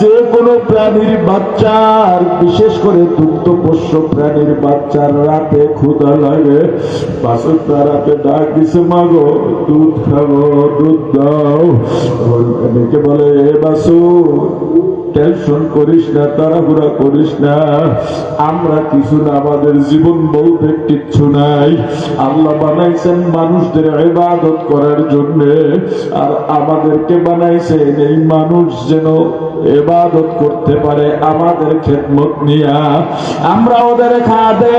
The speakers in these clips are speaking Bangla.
যে কোনো প্রাণীর বাচ্চার, বিশেষ করে দুগ্ধ পোষ্য প্রাণীর বাচ্চার রাতে ক্ষুধা লাগে। বাসুরটা রাতে ডাক দিছে, মাগো, দুধ খাব, দুধ দাও। বলে, এ বাসুর টেনশন করিস না, তাড়াহুড়া করিস না। আমরা কিছু না, আমাদের জীবন বলতে কিচ্ছু নাই। আল্লাহ বানাইছেন মানুষদের ইবাদত করার জন্য, আর আমাদেরকে বানাইছেন এই মানুষ যেন এবাদত করতে পারে আমাদের খেদমত নিয়া। আমরা ওদের খাদে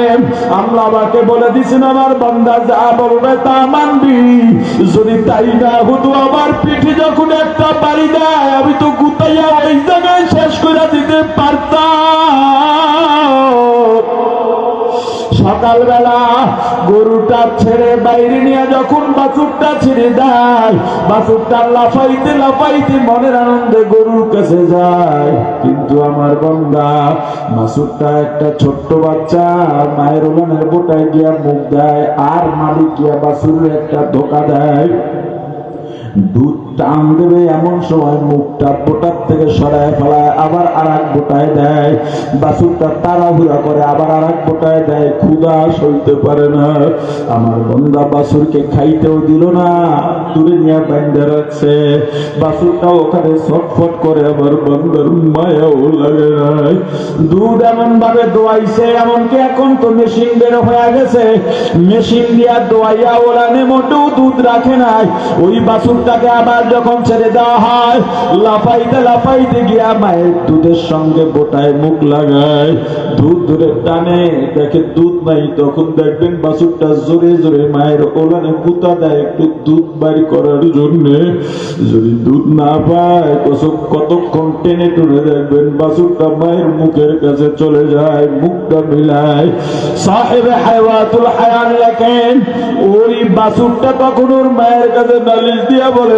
আমরা আমাকে বলে দিছেন, আমার বান্দা যা বলবে তা মানবি। যদি তাই না হতো, আমার পিঠে যখন একটা বাড়ি দেয় আমি তো গুতাইয়া এই জায়গায় শেষ করে দিতে পারতাম। সকালবেলা গরুটা ছেড়ে বাইরে নিয়ে যখন বাছুরটা ছেড়ে দেয়, বাছুরটা লাফাইতে লাফাইতে মনের আনন্দে গরুর কাছে যায়। কিন্তু আমার বন্ধা মাসুরটা একটা ছোট্ট বাচ্চা, মায়ের ওলানের বোটায় গিয়া মুখ দেয়, আর মালিক গিয়া বাছুরের একটা ধোকা দেয়। দুধ টান দেবে এমন সময় মুখটা বোটার থেকে সরায় ফেলায়, আবার আর এক বোটায় দেয়। বাসুরটা তাড়াহুড়া করে আবার আর এক বোটায় দেয়। ক্ষুদা সইতে পারে না। আমার বন্ধা বাসুরকে খাইতেও দিল না দূরে নিয়ে রাখছে। বাসুরটা ওখানে ছটফট করে বন্ধার মায়াও লাগে দুধ এমন ভাবে দোয়াইছে, এমনকি এখন তো মেশিন বের হয়ে গেছে। মেশিন দিয়া দোয়াইয়া ওলানে মোটেও দুধ রাখে নাই। ওই বাছুরটাকে আবার যখন ছেড়ে দেওয়া হয়, লাফাইতে লাফাইতে গিয়া মায়ের দুধের সঙ্গে বোটায় মুখ লাগায়, দুধ ধরে টানে, দেখে দুধ নাই, তখন দেখবেন বাছুরটা জোরে জোরে মায়ের ওলানে কুতা দেয় একটু দুধ বাড়ি করার জন্য। যদি দুধ না পায় কত- কতক্ষণ টেনে টুনে দেখবেন বাছুরটা মায়ের মুখের কাছে চলে যায়, মুখটা মিলায়। সাহেবে হায়াতুল হায়ান লেখেন, ওই বাছুরটা তখন ওর মায়ের কাছে নালিশ দিয়া বলে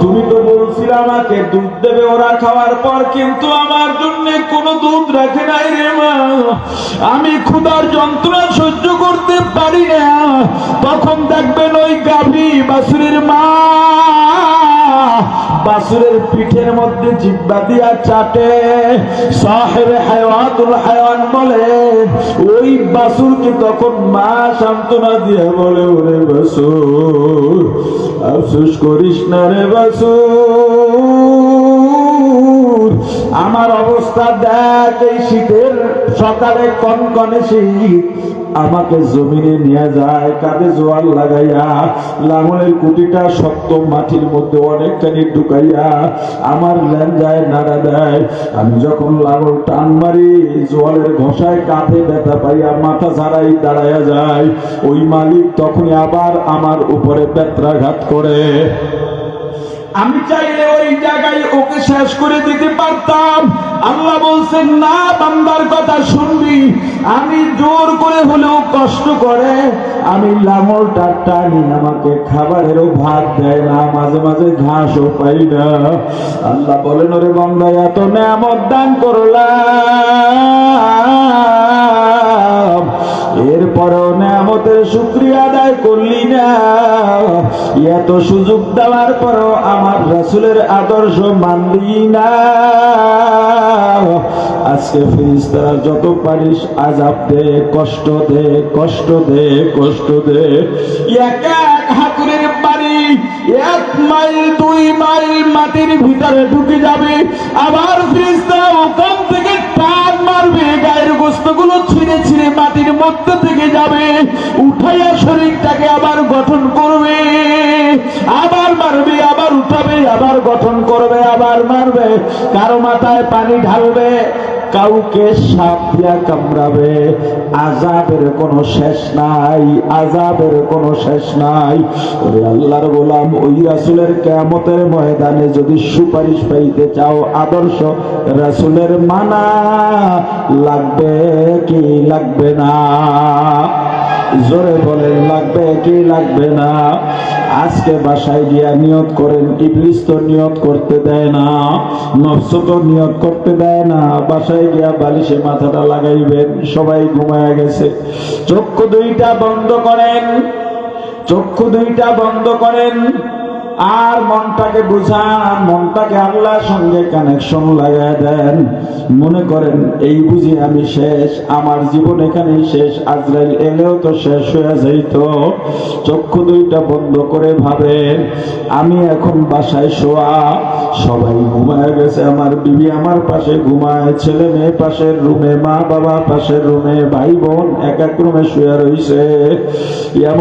তুমি তো বলছিলে আমাকে দুধ দেবে ওরা খাওয়ার পর, কিন্তু আমার জন্য কোনো দুধ রাখে নাই রে মা। আমি ক্ষুধার যন্ত্রণা সহ্য করতে পারি না। তখন দেখবেন ওই গাভী বাসুরের মা বাসুরের পিঠের মধ্যে জিব্বা দিয়া চাটে। সাহেবে হায়াতুল হায়ান বলে, ওই বাসুরকে তখন মা সান্ত্বনা দিয়ে বলে, ওরে বাসুর, আফসোস করিস না রে বাসুর। আমার অবস্থা দেখ, এই শীতের সকালে কনকনে শীত আমাকে জমিনে নিয়ে যায়, কাঁধে জোয়ার লাগাইয়া, লাঙলের কুটিটা শক্ত মাটির মধ্যে অনেকখানি ঢুকাইয়া আমার ল্যাঞ্জায় নাড়া দেয়। আমি যখন লাঙল টান মারি, জোয়ালের ঘষায় কাঁধে ব্যথা পাইয়া মাথা ছাড়াই দাঁড়াইয়া যায়। ওই মালিক তখনই আবার আমার উপরে ব্যত্রাঘাত করে। আমি চাইলে ওই জায়গায় ওকে শেষ করে দিতে পারতাম। আল্লাহ বলছেন, না, বান্দার কথা শুনবি। আমি জোর করে হলেও কষ্ট করে। আমি লাঙলটা টানি, আমাকে খাবারেরও ভাত দেয় না, মাঝে মাঝে ঘাসও পাই না। আল্লাহ বলেন, ওরে বান্দা, এত নেমত দান করলাম এত সুযোগ দেওয়ার পরও আমার রাসুলের আদর্শ মানলি না। আজকে ফিরিস্তারা যত পারিস আজাব দে, কষ্ট দে কষ্ট দে কষ্ট দে। এক এক বাড়ি, এক মাইল, দুই মাইল মাটির ভিতরে ঢুকে যাবে। আবার ফিরিস্তারা ওখান থেকে মধ্যে থেকে যাবে, উঠাইয়া শরীরটাকে আবার গঠন করবে, আবার মারবে, আবার উঠাবে, আবার গঠন করবে, আবার মারবে, কারও মাথায় পানি ঢালবে, কাউকে সাপ দিয়া কামড়াবে আজাবের কোনো শেষ নাই আজাবের কোনো শেষ নাই। ওরে আল্লাহর গোলাম, ওই রাসুলের কেমতের ময়দানে যদি সুপারিশ পাইতে চাও আদর্শ, রাসুলের মানা। লাগবে কি লাগবে না? জোরে বলেন, লাগবে কি লাগবে না? আজকে বাসায় গিয়া নিয়ত করেন, ইবলিস তো নিয়ত করতে দেয় না, নফস তো নিয়ত করতে দেয় না, বাসায় গিয়া বালিশে মাথাটা লাগাইবেন, সবাই ঘুমায় গেছে। চক্ষু দুইটা বন্ধ করেন, চক্ষু দুইটা বন্ধ করেন আর মনটাকে বুঝান মনটাকে আল্লাহর সঙ্গে কানেকশন লাগায় দেন। মনে করেন, এই বুঝি আমি শেষ, আমার জীবন এখানেই শেষ, আজরাইল এলেও তো শেষ হয়ে যাইত। চক্ষু দুইটা বন্ধ করে ভাবেন আমি এখন বাসায় শোয়া, সবাই ঘুমায় গেছে, আমার বিবি আমার পাশে ঘুমায়, ছেলে মেয়ে পাশের রুমে, মা বাবা পাশের রুমে, ভাই বোন এক এক রুমে শুয়ে এমন